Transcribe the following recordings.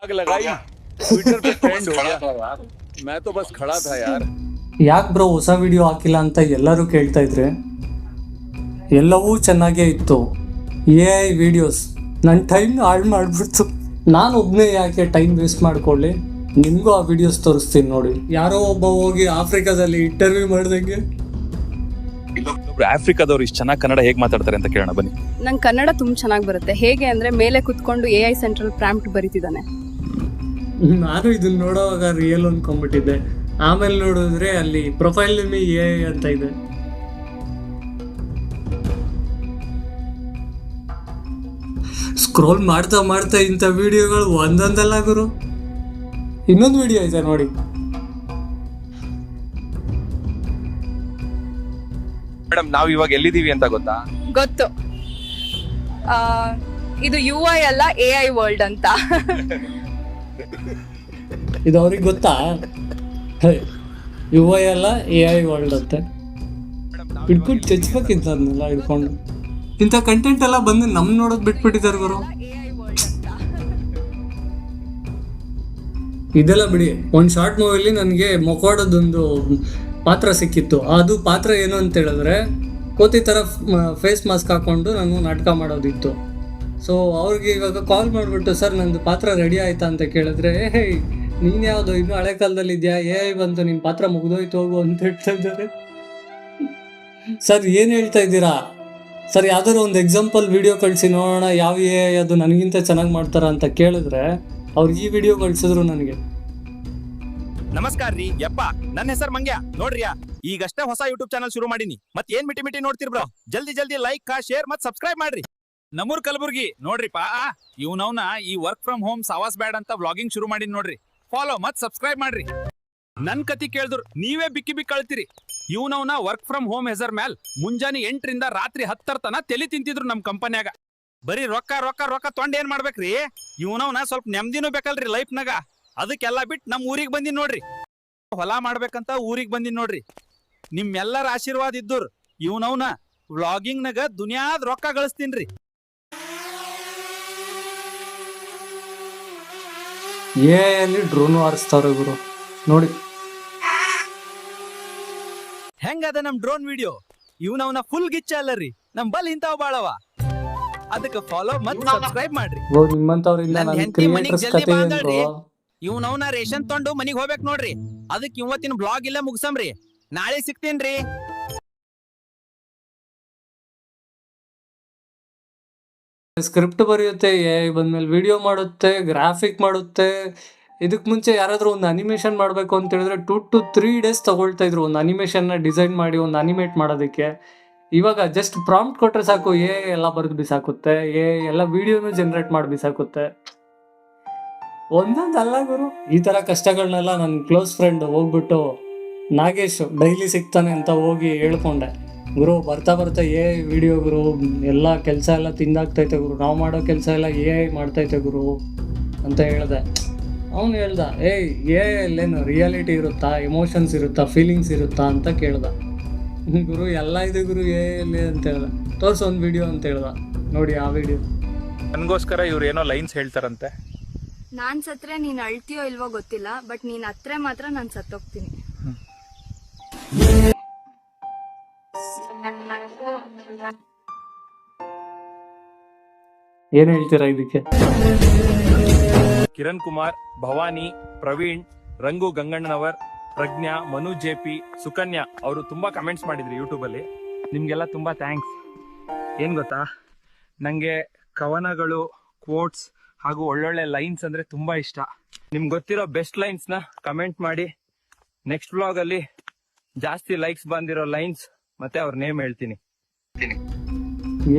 आग लगाई ट्विटर पे ट्रेंड हो गया मैं तो बस खड़ा था यार ಯಾಕೆ ಬ್ರೋ ಹೊಸ ವಿಡಿಯೋ ಹಾಕಿಲ್ಲ ಅಂತ ಎಲ್ಲರೂ ಕೇಳ್ತಾ ಇದ್ರೆ ಎಲ್ಲವೂ ಚೆನ್ನಾಗೇ ಇತ್ತು ಎ ಐ ವಿಡಿಯೋಸ್ ನನ್ನ ಟೈಮ್ ಹಾಳು ಮಾಡಿಬಿಡ್ತು ನಾನು ಒಬ್ಬನೇ ಯಾಕೆ ಟೈಮ್ ವೇಸ್ಟ್ ಮಾಡ್ಕೊಳ್ಳಿ ನಿಮಗೂ ಆ ವಿಡಿಯೋಸ್ ತೋರಿಸ್ತೀನಿ ನೋಡಿ ಯಾರೋ ಒಬ್ಬ ಹೋಗಿ ಆಫ್ರಿಕಾದಲ್ಲಿ ಇಂಟರ್ವ್ಯೂ ಮಾಡ್ದಂಗೆ ಒಬ್ರು ಆಫ್ರಿಕಾದವ್ರು ಇಷ್ಟು ಚೆನ್ನಾಗಿ ಕನ್ನಡ ಹೇಗೆ ಮಾತಾಡ್ತಾರೆ ಅಂತ ಕೇಳೋಣ ಬನ್ನಿ ನಂಗೆ ಕನ್ನಡ ತುಂಬ ಚೆನ್ನಾಗಿ ಬರುತ್ತೆ ಹೇಗೆ ಅಂದರೆ ಮೇಲೆ ಕುತ್ಕೊಂಡು ಎ ಐ ಸೆಂಟ್ರಲ್ ಪ್ರಾಂಪ್ಟ್ ಬರೀತಿದ್ದಾನೆ ನಾನು ಇದನ್ನ ನೋಡೋವಾಗ ರಿಯಲ್ ಅನ್ಕೊಂಡ್ಬಿಟ್ಟಿದ್ದೆ. ಆಮೇಲೆ ನೋಡಿದ್ರೆ ಅಲ್ಲಿ ಪ್ರೊಫೈಲ್ ಎ ಐ ಅಂತ ಇದೆ. ಸ್ಕ್ರೋಲ್ ಮಾಡ್ತಾ ಮಾಡ್ತಾ ಇಂಥ ವಿಡಿಯೋಗಳು ಒಂದೊಂದಲ್ಲ ಗುರು. ಇನ್ನೊಂದು ವಿಡಿಯೋ ಇದೆ ನೋಡಿ. ಮೇಡಮ್ ನಾವು ಇವಾಗ ಎಲ್ಲಿದ್ದೀವಿ ಅಂತ ಗೊತ್ತಾ? ಗೊತ್ತು. ಆ, ಇದು ಯು ಐ ಅಲ್ಲ ಎ ಐ ವರ್ಲ್ಡ್ ಅಂತ. ಇದು ಅವ್ರಿಗೆ ಗೊತ್ತಾ? ಯುವ ಐ ಅಲ್ಲ ಎ ಐ ವರ್ಲ್ಡ್ ಅಂತೆ. ಹಿಡ್ಕೊಂಡು ಚಚ್ಬೇಕಿಂತ ಅದನ್ನೆಲ್ಲ ಹಿಡ್ಕೊಂಡು ಇಂಥ ಕಂಟೆಂಟ್ ಎಲ್ಲ ಬಂದು ನಮ್ ನೋಡೋದು ಬಿಟ್ಬಿಟ್ಟಿದ್ದಾರೆ ಗುರು. ಇದೆಲ್ಲ ಬಿಡಿ, ಒಂದ್ ಶಾರ್ಟ್ ಮೂವಿಲಿ ನನಗೆ ಮೊಕೋಡದೊಂದು ಪಾತ್ರ ಸಿಕ್ಕಿತ್ತು. ಅದು ಪಾತ್ರ ಏನು ಅಂತ ಹೇಳಿದ್ರೆ, ಕೋತಿ ಥರ ಫೇಸ್ ಮಾಸ್ಕ್ ಹಾಕೊಂಡು ನಾನು ನಾಟಕ ಮಾಡೋದಿತ್ತು. ಸೊ ಅವ್ರಿಗೆ ಇವಾಗ ಕಾಲ್ ಮಾಡಿಬಿಟ್ಟು, ಸರ್, ನಂದು ಪಾತ್ರ ರೆಡಿ ಆಯ್ತಾ? ಅಂತ ಕೇಳಿದ್ರೆ ಹೇ, ನೀನು ಯಾವುದು? ಇನ್ನೂ ಹಳೆ ಕಾಲದಲ್ಲಿ ಇದೆಯಾ? ಏ ಬಂತು ನಿನ್ನ ಪಾತ್ರ ಮುಗಿದೋಯ್ತು ಹೋಗು, ಅಂತ ಹೇಳ್ತಾ ಇದ್ದಾರೆ. ಸರ್, ಏನು ಹೇಳ್ತಾ ಇದ್ದೀರಾ? ಸರ್, ಯಾವ್ದಾದ್ರು ಒಂದು ಎಕ್ಸಾಂಪಲ್ ವಿಡಿಯೋ ಕಳಿಸಿ ನೋಡೋಣ, ಯಾವ ಏ ಅದು ನನಗಿಂತ ಚೆನ್ನಾಗಿ ಮಾಡ್ತಾರ ಅಂತ ಕೇಳಿದ್ರೆ, ಅವ್ರು ಈ ವಿಡಿಯೋ ಕಳಿಸಿದ್ರು ನನಗೆ. ನಮಸ್ಕಾರ ರೀ, ಯಪ್ಪ. ನನ್ನ ಹೆಸರು ಮಂಗ್ಯ. ನೋಡ್ರಿಯ? ಈಗಷ್ಟೇ ಹೊಸ ಯೂಟ್ಯೂಬ್ ಚಾನಲ್ ಶುರು ಮಾಡೀನಿ. ಮತ್ತೆ ಏನ್ ಮಿಟಿ ಮಿಟಿ ನೋಡ್ತಿರ್ ಬ್ರೋ? ಜಲ್ದಿ ಜಲ್ದಿ ಲೈಕ್ ಶೇರ್ ಮತ್ತೆ ಸಬ್ಸ್ಕ್ರೈಬ್ ಮಾಡ್ರಿ. ನಮ್ಮೂರ್ ಕಲಬುರ್ಗಿ. ನೋಡ್ರಿಪ್ಪ ಇವ್ನವ್ನ ಈ ವರ್ಕ್ ಫ್ರಮ್ ಹೋಮ್ ಸಾವಾಸ್ ಬ್ಯಾಡ್ ಅಂತ ವ್ಲಾಗಿಂಗ್ ಶುರು ಮಾಡಿ ನೋಡ್ರಿ. ಫಾಲೋ ಮತ್ ಸಬ್ಸ್ಕ್ರೈಬ್ ಮಾಡ್ರಿ. ನನ್ ಕತಿ ಕೇಳಿದ್ರು ನೀವೇ ಬಿಕ್ಕಿ ಬಿಕ್ಕಿ ಕಳ್ತೀರಿ ಇವ್ನವ್ನ ವರ್ಕ್ ಫ್ರಮ್ ಹೋಮ್ ಹೆಸರ್ ಮ್ಯಾಲ್ ಮುಂಜಾನೆ ಎಂಟರಿಂದ ರಾತ್ರಿ ಹತ್ತರ ತನ ತೆಲಿ ತಿಂತಿದ್ರು ನಮ್ ಕಂಪನ್ಯಾಗ. ಬರೀ ರೊಕ್ಕ ರೊಕ್ಕ ರೊಕ್ಕ ತೊಂಡ್ ಏನ್ ಮಾಡ್ಬೇಕ್ರಿ? ಇವ್ನವ್ನ ಸ್ವಲ್ಪ ನೆಮ್ಮದಿನೂ ಬೇಕಲ್ರಿ ಲೈಫ್ನಾಗ ಅದಕ್ಕೆಲ್ಲ ಬಿಟ್ಟು ನಮ್ ಊರಿಗೆ ಬಂದಿನ್ ನೋಡ್ರಿ. ಹೊಲ ಮಾಡ್ಬೇಕಂತ ಊರಿಗೆ ಬಂದಿನ್ ನೋಡ್ರಿ. ನಿಮ್ಮೆಲ್ಲರ ಆಶೀರ್ವಾದ ಇದ್ದೂರ್ ಇವ್ನವ್ನ ವ್ಲಾಗಿಂಗ್ನಾಗ ದುನಿಯಾದ್ ರೊಕ್ಕ ಗಳಿಸ್ತೀನ್ರಿ. ಎ ಡ್ರೋನು ಹಾರಿಸ್ತಾವ್ರೆ ಗುರು? ನೋಡಿ. ಹೆಂಗದ ನಮ್ ಡ್ರೋನ್ ವಿಡಿಯೋ ಇವ್ನವ್ನ ಫುಲ್ ಗಿಚ್ಚ ಅಲ್ಲರಿ ನಮ್ ಬಲ್ ಇಂತಾವ್ ಬಾಳವ. ಅದಕ್ಕೆ ಫಾಲೋ ಮತ್ ಸಬ್ಸ್ಕ್ರೈಬ್ ಮಾಡ್ರಿ. ಬ್ರೋ ನಿಮ್ಮಂತವ್ರಿಂದ ನಾನು ನನ್ನ ಹೆಂಡ್ತಿ ಮನಿಗ್ ಕ್ರಿಯೇಟರ್ಸ್ ಜಲ್ದಿ ಕತೆ ಇವ್ನ. ಬ್ರೋ ರೇಷನ್ ತೊಂಡು ಮನಿಗ್ ಹೋಗ್ಬೇಕ್ ನೋಡ್ರಿ. ಅದಕ್ಕೆ ಇವತ್ತಿನ ಬ್ಲಾಗ್ ಇಲ್ಲ ಮುಗ್ಸಮ್ರಿ. ನಾಳೆ ಸಿಗ್ತೇನ್ರಿ. ಸ್ಕ್ರಿಪ್ಟ್ ಬರೆಯುತ್ತೆ, ಎ ಬಂದ್ಮೇಲೆ ವಿಡಿಯೋ ಮಾಡುತ್ತೆ, ಗ್ರಾಫಿಕ್ ಮಾಡುತ್ತೆ. ಇದಕ್ಕೆ ಮುಂಚೆ ಯಾರಾದರೂ ಒಂದು ಅನಿಮೇಷನ್ ಮಾಡಬೇಕು ಅಂತ ಹೇಳಿದ್ರೆ ಟು ಟು ತ್ರೀ ಡೇಸ್ ತಗೊಳ್ತಾ ಇದ್ರು ಒಂದು ಅನಿಮೇಷನ್ನ ಡಿಸೈನ್ ಮಾಡಿ ಒಂದು ಅನಿಮೇಟ್ ಮಾಡೋದಕ್ಕೆ. ಇವಾಗ ಜಸ್ಟ್ ಪ್ರಾಂಪ್ಟ್ ಕೊಟ್ಟರೆ ಸಾಕು, ಎ ಎಲ್ಲ ಬರೆದು ಬಿಸಾಕುತ್ತೆ, ಎ ಎಲ್ಲ ವಿಡಿಯೋನು ಜನರೇಟ್ ಮಾಡಿ ಬಿಸಾಕುತ್ತೆ. ಒಂದೊಂದು ಅಲ್ಲ ಗುರು, ಈ ಥರ ಕಷ್ಟಗಳನ್ನೆಲ್ಲ ನನ್ನ ಕ್ಲೋಸ್ ಫ್ರೆಂಡ್ ಹೋಗ್ಬಿಟ್ಟು ನಾಗೇಶ್ ಡೈಲಿ ಸಿಗ್ತಾನೆ ಅಂತ ಹೋಗಿ ಹೇಳ್ಕೊಂಡೆ. ಗುರು ಬರ್ತಾ ಬರ್ತಾ ಎ ವಿಡಿಯೋ ಗುರು ಎಲ್ಲ ಕೆಲಸ ಎಲ್ಲ ತಿಂದಾಗ್ತೈತೆ ಗುರು. ನಾವು ಮಾಡೋ ಕೆಲಸ ಎಲ್ಲ ಎ ಐ ಮಾಡ್ತೈತೆ ಗುರು ಅಂತ ಹೇಳ್ದೆ. ಅವನು ಹೇಳ್ದ ಏಯ್ ಎ ಅಲ್ಲೇನು ರಿಯಾಲಿಟಿ ಇರುತ್ತಾ? ಎಮೋಷನ್ಸ್ ಇರುತ್ತಾ? ಫೀಲಿಂಗ್ಸ್ ಇರುತ್ತಾ? ಅಂತ ಕೇಳ್ದ. ಗುರು ಎಲ್ಲ ಇದೆ ಗುರು ಎ ಅಲ್ಲಿ ಅಂತ ಹೇಳ್ದ. ತೋರ್ಸು ಒಂದು ವಿಡಿಯೋ ಅಂತ ಹೇಳ್ದ. ನೋಡಿ ಆ ವಿಡಿಯೋ ನನಗೋಸ್ಕರ ಇವ್ರು ಏನೋ ಲೈನ್ಸ್ ಹೇಳ್ತಾರಂತೆ. ನಾನು ಸತ್ರೆ ನೀನು ಅಳ್ತೀಯೋ ಇಲ್ವೋ ಗೊತ್ತಿಲ್ಲ ಬಟ್ ನೀನು ಹತ್ರ ಮಾತ್ರ ನಾನು ಸತ್ತೋಗ್ತೀನಿ. ಏನು ಹೇಳ್ತೀರಾ ಇದಕ್ಕೆ? ಕಿರಣ್ ಕುಮಾರ್, ಭವಾನಿ, ಪ್ರವೀಣ್, ರಂಗು ಗಂಗಣ್ಣನವರ್, ಪ್ರಜ್ಞಾ, ಮನು ಜೆ ಪಿ, ಸುಕನ್ಯಾ ಅವರು ತುಂಬಾ ಕಮೆಂಟ್ಸ್ ಮಾಡಿದ್ರು ಯೂಟ್ಯೂಬ್ ಅಲ್ಲಿ. ನಿಮ್ಗೆಲ್ಲ ತುಂಬಾ ಥ್ಯಾಂಕ್ಸ್ ಏನ್ ಗೊತ್ತಾ? ನಂಗೆ ಕವನಗಳು ಕೋಟ್ಸ್ ಹಾಗೂ ಒಳ್ಳೊಳ್ಳೆ ಲೈನ್ಸ್ ಅಂದ್ರೆ ತುಂಬಾ ಇಷ್ಟ. ನಿಮ್ಗೆ ಗೊತ್ತಿರೋ ಬೆಸ್ಟ್ ಲೈನ್ಸ್ನ ಕಮೆಂಟ್ ಮಾಡಿ. ನೆಕ್ಸ್ಟ್ ಬ್ಲಾಗ್ ಅಲ್ಲಿ ಜಾಸ್ತಿ ಲೈಕ್ಸ್ ಬಂದಿರೋ ಲೈನ್ಸ್ ಮತ್ತೆ ಅವ್ರ ನೇಮ್ ಹೇಳ್ತೀನಿ.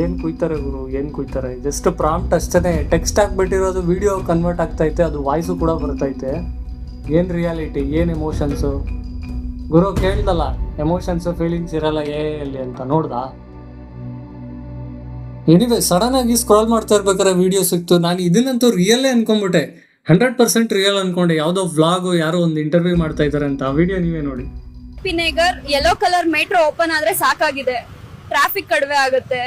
ಏನ್ ಕುಯ್ತಾರೆ ಗುರು? ಏನ್ ಕುಯ್ತಾರೆ? ಜಸ್ಟ್ ಪ್ರಾಂಪ್ಟ್ ಅಷ್ಟೇ ಟೆಕ್ಸ್ಟ್ ಹಾಕ್ಬಿಟ್ಟಿರೋದು ವಿಡಿಯೋ ಕನ್ವರ್ಟ್ ಆಗ್ತೈತೆ. ಅದು ವಾಯ್ಸು ಕೂಡ ಬರ್ತೈತೆ. ಏನ್ ರಿಯಾಲಿಟಿ ಏನ್ ಎಮೋಷನ್ಸು ಗುರು, ಕೇಳ್ದಲ್ಲ. ಎಮೋಷನ್ಸ್ ಫೀಲಿಂಗ್ಸ್ ಇರಲ್ಲ. ಏ ಅಲ್ಲಿ ಅಂತ ನೋಡ್ದ? ಎನಿವೆ ಸಡನ್ ಆಗಿ ಸ್ಕ್ರಾಲ್ ಮಾಡ್ತಾ ಇರ್ಬೇಕಾದ್ರೆ ವಿಡಿಯೋ ಸಿಕ್ತು. ನಾನು ಇದನ್ನಂತೂ ರಿಯಲ್ಲೇ ಅನ್ಕೊಂಡ್ಬಿಟ್ಟೆ. ಹಂಡ್ರೆಡ್ ಪರ್ಸೆಂಟ್ ರಿಯಲ್ ಅನ್ಕೊಂಡೆ. ಯಾವುದೋ ವ್ಲಾಗು ಯಾರೋ ಒಂದು ಇಂಟರ್ವ್ಯೂ ಮಾಡ್ತಾ ಇದ್ದಾರೆ ಅಂತ. ಆ ವಿಡಿಯೋ ನೀವೇ ನೋಡಿ. ಪಿನೇಗರ್ ಯೆಲ್ಲೋ ಕಲರ್ ಮೆಟ್ರೋ ಓಪನ್ ಆದ್ರೆ ಸಾಕಾಗಿದೆ. ಟ್ರಾಫಿಕ್ ಕಡಿಮೆ ಆಗುತ್ತೆ.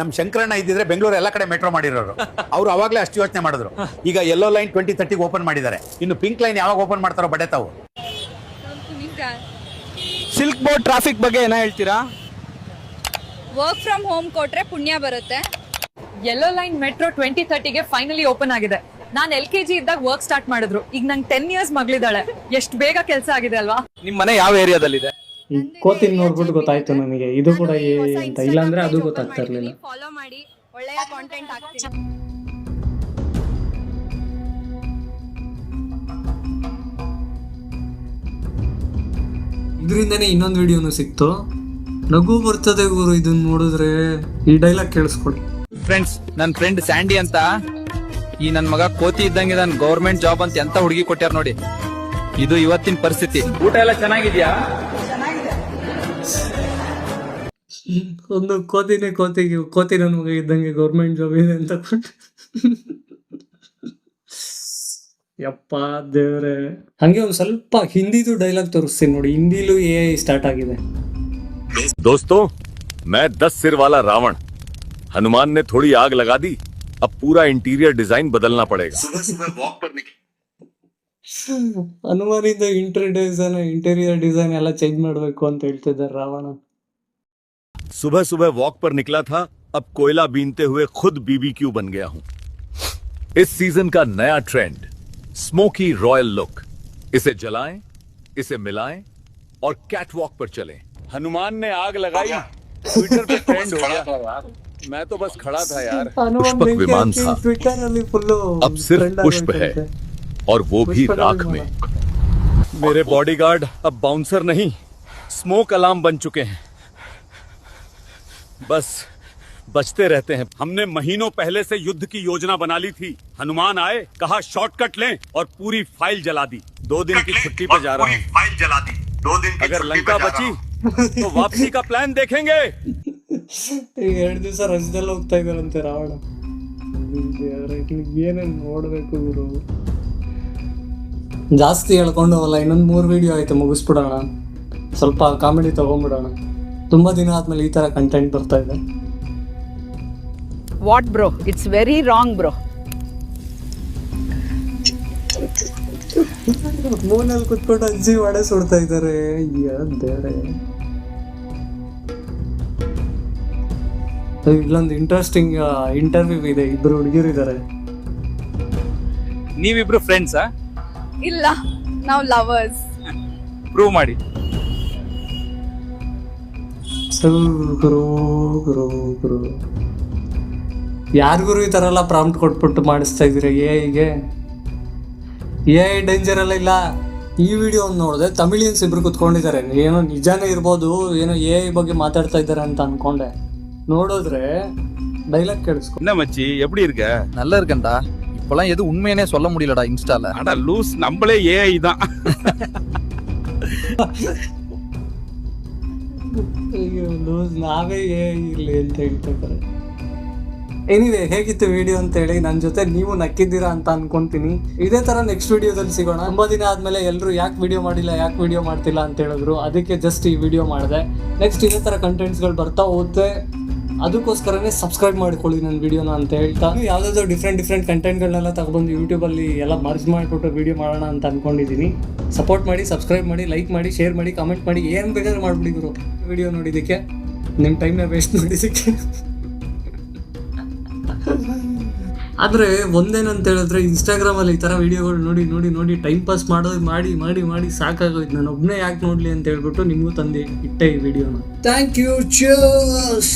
ನಮ್ ಶಂಕರಣ್ಣ ಇದ್ದಿದ್ರೆ ಬೆಂಗಳೂರು ಎಲ್ಲ ಕಡೆ ಮೆಟ್ರೋ ಮಾಡಿರೋರು. ಅವ್ರು ಅವಾಗಲೇ ಅಷ್ಟು ಯೋಚನೆ ಮಾಡಿದ್ರು. ಈಗ ಎಲ್ಲೋ ಲೈನ್ ಟ್ವೆಂಟಿ ತರ್ಟಿಗೆ ಓಪನ್ ಮಾಡಿದ್ದಾರೆ. ಇನ್ನು ಪಿಂಕ್ ಲೈನ್ ಯಾವಾಗ ಓಪನ್ ಮಾಡ್ತಾರೋ ಬಡೆ ತಾವು ಸಿಲ್ಕ್ ಬೋರ್ಡ್ ಟ್ರಾಫಿಕ್ ಬಗ್ಗೆ ಏನ ಹೇಳ್ತೀರಾ? ವರ್ಕ್ ಫ್ರಮ್ ಹೋಮ್ ಕೊಟ್ರೆ ಪುಣ್ಯ ಬರುತ್ತೆ. ಯೆಲ್ಲೋ ಲೈನ್ ಮೆಟ್ರೋ ಟ್ವೆಂಟಿ ತರ್ಟಿಗೆ ಫೈನಲಿ ಓಪನ್ ಆಗಿದೆ. ನಾನು ಎಲ್ ಕೆ ಜಿ ಇದ್ದಾಗ ವರ್ಕ್ ಸ್ಟಾರ್ಟ್ ಮಾಡಿದ್ರು. ಈಗ ನಂಗೆ ಟೆನ್ ಇಯರ್ಸ್ ಮಗಳಿದ್ದಾಳೆ. ಎಷ್ಟು ಬೇಗ ಕೆಲಸ ಆಗಿದೆ ಅಲ್ವಾ? ನಿಮ್ ಮನೆ ಯಾವ ಏರಿಯಾದಲ್ಲಿದೆ? ಈ ಕೋತಿನ ನೋಡ್ಬಿಟ್ಟು ಗೊತ್ತಾಯ್ತು ನನಗೆ ಇದು ಕೂಡ ಏ ಅಂತ. ಇಲ್ಲಾಂದ್ರೆ ಅದು ಗೊತ್ತಾಗ್ತಾ ಇರ್ಲಿಲ್ಲ. ಫಾಲೋ ಮಾಡಿ. ಒಳ್ಳೆಯ ಕಾಂಟೆಂಟ್ ಹಾಕ್ತೀನಿ ಇದರಿಂದನೇ ಇನ್ನೊಂದು ವಿಡಿಯೋನು ಸಿಕ್ತು. ನಗು ಬರ್ತದೆ ಗುರು ಇದನ್ನ ನೋಡಿದ್ರೆ ಈ ಡೈಲಾಗ್ ಕೇಳಿಸ್ಕೊಡಿ. ಫ್ರೆಂಡ್ಸ್ ನನ್ನ ಫ್ರೆಂಡ್ ಸ್ಯಾಂಡಿ ಅಂತ. ಈ ನನ್ ಮಗ ಕೋತಿ ಇದ್ದಂಗೆ ನನ್ ಗೌರ್ಮೆಂಟ್ ಜಾಬ್ ಅಂತ ಎಂತ ಹುಡುಗಿ ಕೊಟ್ಟಾರ ನೋಡಿ ಇದು ಇವತ್ತಿನ ಪರಿಸ್ಥಿತಿ ಊಟ ಎಲ್ಲ ಚೆನ್ನಾಗಿದ್ಯಾ ಒಂದು ಕೋತಿನೇ ಕೋತಿಗೆ ಕೋತಿ ನನ್ನ ಮಗ ಇದ್ದಂಗೆ ಗೌರ್ಮೆಂಟ್ ಜಾಬ್ ಇದೆ ಅಂತ ಕೊಟ್ಟು ಯಪ್ಪ ದೇವ್ರೆ ಹಂಗೆ ಒಂದ್ ಸ್ವಲ್ಪ ಹಿಂದಿದು ಡೈಲಾಗ್ ತೋರಿಸ್ತೀನಿ ನೋಡಿ ಹಿಂದಿಲೂ ಎ ಐ ಸ್ಟಾರ್ಟ್ ಆಗಿದೆ दोस्तों मैं दस सिर वाला रावण हनुमान ने थोड़ी आग लगा दी अब पूरा इंटीरियर डिजाइन बदलना पड़ेगा ಹನುಮಾನಿಂದ ಇಂಟೀರಿಯರ್ ಡಿಸೈನ್ ಇಂಟೀರಿಯರ್ ಡಿಸೈನ್ ಎಲ್ಲ ಚೇಂಜ್ ಮಾಡ್ಬೇಕು ಅಂತ ಹೇಳ್ತಿದ್ದಾರೆ ರಾವಣ सुबह सुबह वॉक पर निकला था अब कोयला बीनते हुए खुद बीबीक्यू बन गया हूं इस सीजन का नया ट्रेंड स्मोकी रॉयल लुक इसे जलाएं इसे मिलाएं और कैटवॉक पर चलें हनुमान ने आग लगाई ट्विटर पे ट्रेंड हो गया मैं तो बस खड़ा था यार। पुष्पक विमान था। अब सिर्फ़ पुष्प है और वो भी राख में। मेरे बॉडीगार्ड अब बाउंसर नहीं स्मोक अलार्म बन चुके हैं। बस बचते रहते हैं। हमने महीनों पहले से युद्ध की योजना बना ली थी। हनुमान आए कहा शॉर्टकट लें और पूरी फ़ाइल जला दी। दो दिन की छुट्टी पर जा रहा हूँ। फ़ाइल जला दी। दो दिन अगर लंका बची तो वापसी का प्लान देखेंगे। ಎರಡು ದಿವಸ ರಜದಲ್ಲಿ ಹೋಗ್ತಾ ಇದ್ದಾರಂತೆ ರಾವಣ. ಏನೇನು ನೋಡ್ಬೇಕು ಗುರು ಜಾಸ್ತಿ ಹೇಳ್ಕೊಂಡು ಹೋಗಲ್ಲ ಇನ್ನೊಂದು ಮೂರು ವಿಡಿಯೋ ಆಯ್ತು ಮುಗಿಸ್ಬಿಡೋಣ. ಸ್ವಲ್ಪ ಕಾಮಿಡಿ ತಗೊಂಡ್ಬಿಡೋಣ. ತುಂಬಾ ದಿನ ಆದ್ಮೇಲೆ ಈ ತರ ಕಂಟೆಂಟ್ ಬರ್ತಾ ಇದೆ. What bro it's very wrong bro ಮೂನಲ್ಲಿ ಕುತ್ಕೊಂಡು ಅಜ್ಜಿ ಒಡೆ ಸುಡ್ತಾ ಇದ್ದಾರೆ. ದೇವ್ರೆ. ಇಲ್ಲೊಂದು ಇಂಟ್ರೆಸ್ಟಿಂಗ್ ಇಂಟರ್ವ್ಯೂ ಇದೆ. ಇಬ್ರು ಹುಡುಗಿಯರು ಇದ್ದಾರೆ ನೀವಿಬ್ರು ಫ್ರೆಂಡ್ಸಾ ಇಲ್ಲ ನಾವು ಲವರ್ಸ್ ಪ್ರೂವ್ ಮಾಡಿ. ಗುರು ಗುರು ಗುರು. ಯಾರಿಗೂ ಈ ಥರ ಎಲ್ಲ ಪ್ರಾಂಪ್ಟ್ ಕೊಟ್ಬಿಟ್ಟು ಮಾಡಿಸ್ತಾ ಇದ್ದೀರಾ? ಎ ಐಗೆ ಎ ಐ ಡೇಂಜರ್ ಎಲ್ಲ ಇಲ್ಲ. ಈ ವಿಡಿಯೋ ನೋಡಿದೆ ತಮಿಳಿಯನ್ಸ್ ಇಬ್ರು ಕುತ್ಕೊಂಡಿದ್ದಾರೆ. ಏನೋ ನಿಜಾನೇ ಇರ್ಬೋದು ಏನೋ ಎ ಐ ಬಗ್ಗೆ ಮಾತಾಡ್ತಾ ಇದ್ದಾರೆ ಅಂತ ಅನ್ಕೊಂಡೆ. ನೋಡಿದ್ರೆ ಡೈಲಾಗ್ ಕೇಳಿಸ್ಕೊ என்ன மச்சி எப்படி இருக்க நல்லா இருக்கேன்டா இப்பெல்லாம் எதுவும் உண்மையனே சொல்ல முடியலடா இன்ஸ்டால அட லூஸ் நம்மளே ஏஐ தான் ಅಯ್ಯೋ ಲೂಸ್ ನಾವೇ ಏ ಇರ್ಲಿ ಅಂತ ಹೇಳ್ತಿದ್ದಾರೆ ಎನಿವೆ ಹೇಗಿತ್ತು ವಿಡಿಯೋ ಅಂತ ಹೇಳಿ ನನ್ನ ಜೊತೆ ನೀವು ನಕ್ಕಿದ್ದೀರಾ ಅಂತ ಅನ್ಕೊಂತೀನಿ ಇದೇ ತರ ನೆಕ್ಸ್ಟ್ ವಿಡಿಯೋದಲ್ಲಿ ಸಿಗೋಣ ತುಂಬಾ ದಿನ ಆದ್ಮೇಲೆ ಎಲ್ಲರೂ ಯಾಕೆ ವಿಡಿಯೋ ಮಾಡಿಲ್ಲ ಯಾಕೆ ವಿಡಿಯೋ ಮಾಡ್ತಿಲ್ಲ ಅಂತ ಹೇಳಿದ್ರು ಅದಕ್ಕೆ ಜಸ್ಟ್ ಈ ವಿಡಿಯೋ ಮಾಡಿದೆ ನೆಕ್ಸ್ಟ್ ಇದೇ ತರ ಕಂಟೆಂಟ್ಸ್ಗಳು ಬರ್ತಾ ಹೋಗುತ್ತೆ ಅದಕ್ಕೋಸ್ಕರನೇ ಸಬ್ಸ್ಕ್ರೈಬ್ ಮಾಡ್ಕೊಳ್ಳಿ ನನ್ನ ವಿಡಿಯೋನ ಅಂತ ಹೇಳ್ತಾ. ಯಾವುದಾದ್ರು ಡಿಫ್ರೆಂಟ್ ಡಿಫ್ರೆಂಟ್ ಕಂಟೆಂಟ್ಗಳನ್ನೆಲ್ಲ ತಗೊಬಂದು ಯೂಟ್ಯೂಬಲ್ಲಿ ಎಲ್ಲ ಮರ್ಜ್ ಮಾಡಿಬಿಟ್ಟು ವಿಡಿಯೋ ಮಾಡೋಣ ಅಂತ ಅನ್ಕೊಂಡಿದ್ದೀನಿ ಸಪೋರ್ಟ್ ಮಾಡಿ ಸಬ್ಸ್ಕ್ರೈಬ್ ಮಾಡಿ ಲೈಕ್ ಮಾಡಿ ಶೇರ್ ಮಾಡಿ ಕಮೆಂಟ್ ಮಾಡಿ, ಏನು ಬೇಕಾದ್ರೂ ಮಾಡ್ಬಿಡಿ ಗುರು. ವಿಡಿಯೋ ನೋಡಿದ್ದಕ್ಕೆ. ನಿಮ್ಮ ಟೈಮ್ನ ವೇಸ್ಟ್ ಮಾಡಿದ್ದಕ್ಕೆ. ಆದರೆ ಒಂದೇನಂತ ಹೇಳಿದ್ರೆ ಇನ್ಸ್ಟಾಗ್ರಾಮಲ್ಲಿ ಈ ಥರ ವಿಡಿಯೋಗಳು ನೋಡಿ ನೋಡಿ ನೋಡಿ ಟೈಮ್ ಪಾಸ್ ಮಾಡೋದು ಮಾಡಿ ಮಾಡಿ ಮಾಡಿ ಸಾಕಾಗೋಯ್ತು. ನಾನು ಒಬ್ಬನೇ ಯಾಕೆ ನೋಡಲಿ ಅಂತ ಹೇಳ್ಬಿಟ್ಟು ನಿಮಗೂ ತಂದೆ ಇಟ್ಟೆ ಈ ವಿಡಿಯೋನ ಥ್ಯಾಂಕ್ ಯು ಚೋಸ್